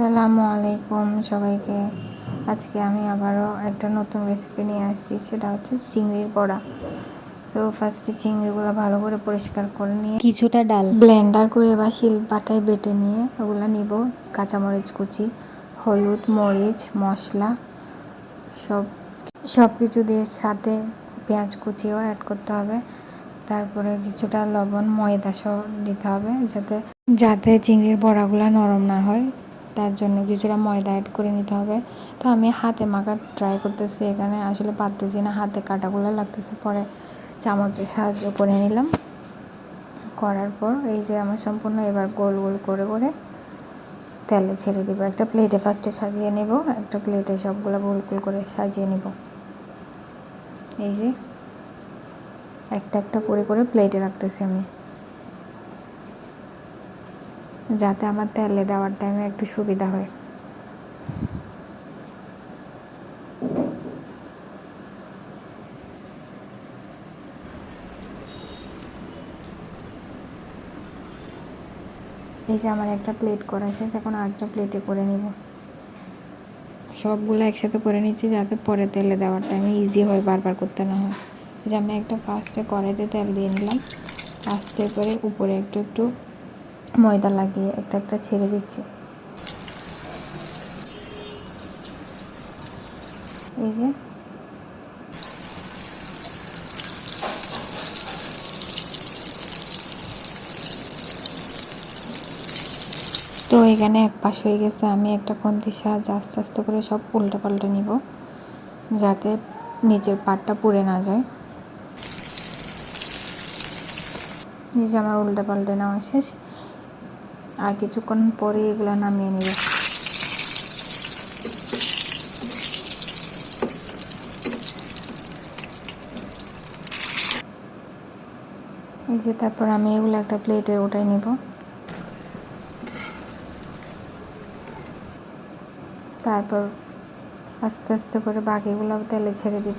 আসসালামু আলাইকুম সবাইকে। আজকে আমি আবারও একটা নতুন রেসিপি নিয়ে আসছি সেটা হচ্ছে চিংড়ির বড়া। তো ফার্স্টে চিংড়িগুলো ভালো করে পরিষ্কার করে নিয়ে কিছুটা ডাল। ব্লেন্ডার করে বা শিল পাটায় বেটে নিয়ে ওগুলো নিব। কাঁচামরিচ কুচি হলুদ মরিচ মশলা সব সব কিছু দিয়ে সাথে পেঁয়াজ কুচিও অ্যাড করতে হবে। তারপরে কিছুটা লবণ ময়দা সহ দিতে হবে যাতে যাতে চিংড়ির বড়াগুলো নরম না হয়। তার জন্য কিছুটা ময়দা অ্যাড করে নিতে হবে। তো আমি হাতে মাখা ট্রাই করতেছি এখানে, আসলে পারতেছি না, হাতে কাটাগুলো লাগতেছে। পরে চামচের সাহায্য করে নিলাম। করার পর এই যে আমার সম্পূর্ণ এবার গোল গোল করে করে তেলে ছেড়ে দেবো। একটা প্লেটে ফার্স্টে সাজিয়ে নেব, একটা প্লেটে সবগুলো গোল গোল করে সাজিয়ে নেব। এই যে একটা একটা করে করে প্লেটে রাখতেছি আমি। যাতে আমার তেলে দেওয়ার টাইমে একটু সুবিধা হয়। এই যে আমার একটা প্লেট করা শেষ, এখন আরেকটা প্লেটে করে নিব। সবগুলো একসাথে করে নিচ্ছি যাতে পরে তেলে দেওয়ার টাইমে ইজি হয়, বারবার করতে না হয়। যে আমি একটা ফার্স্টে কড়াইতে তেল দিয়ে নিলাম। আস্তে করে উপরে একটু একটু ময়দা লাগিয়ে একটা একটা ছেড়ে দিচ্ছি। এই যে। তো এখানে এক পাশ হয়ে গেছে, আমি একটা খন্তির সাহায্যে আস্তে আস্তে করে সব উল্টা পাল্টা নিব, যাতে নিচের পাটটা পুড়ে না যায়। নিজে আমার উল্টা পাল্টে নেওয়া শেষ। আর কিছুক্ষণ পরে এগুলো নামিয়ে নেব। এই যে তারপর আমি এগুলো একটা প্লেটে ওটাই নিব। তারপর আস্তে আস্তে করে বাকিগুলো তেলে ছেড়ে দিব।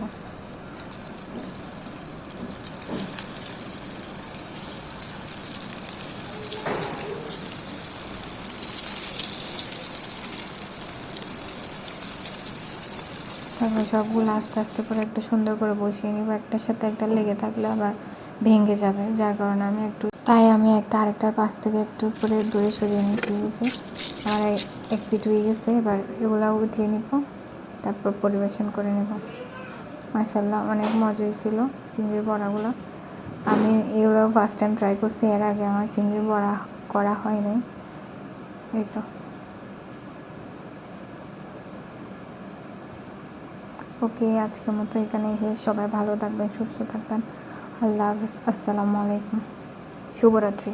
তারপর সবগুলো আস্তে আস্তে করে একটু সুন্দর করে বসিয়ে নিব। একটার সাথে একটা লেগে থাকলে আবার ভেঙে যাবে, যার কারণে আমি একটু, তাই আমি একটা আরেকটার পাশ থেকে একটু করে দূরে সরিয়ে নিচ্ছি যে। আর এক পিট হয়ে গেছে, এবার এগুলো উঠিয়ে নিব, তারপর পরিবেশন করে নেব। মাসাল্লাহ অনেক মজাই হয়েছিল চিংড়ির বড়াগুলো। আমি এগুলো ফার্স্ট টাইম ট্রাই করছি, এর আগে আমার চিংড়ির বড়া করা হয় নাই। এই তো। ওকে, আজকের মতো এখানে এসে সবাই ভালো থাকবেন, সুস্থ থাকবেন। আল্লাহ হাফিজ। আসসালামু আলাইকুম। শুভরাত্রি।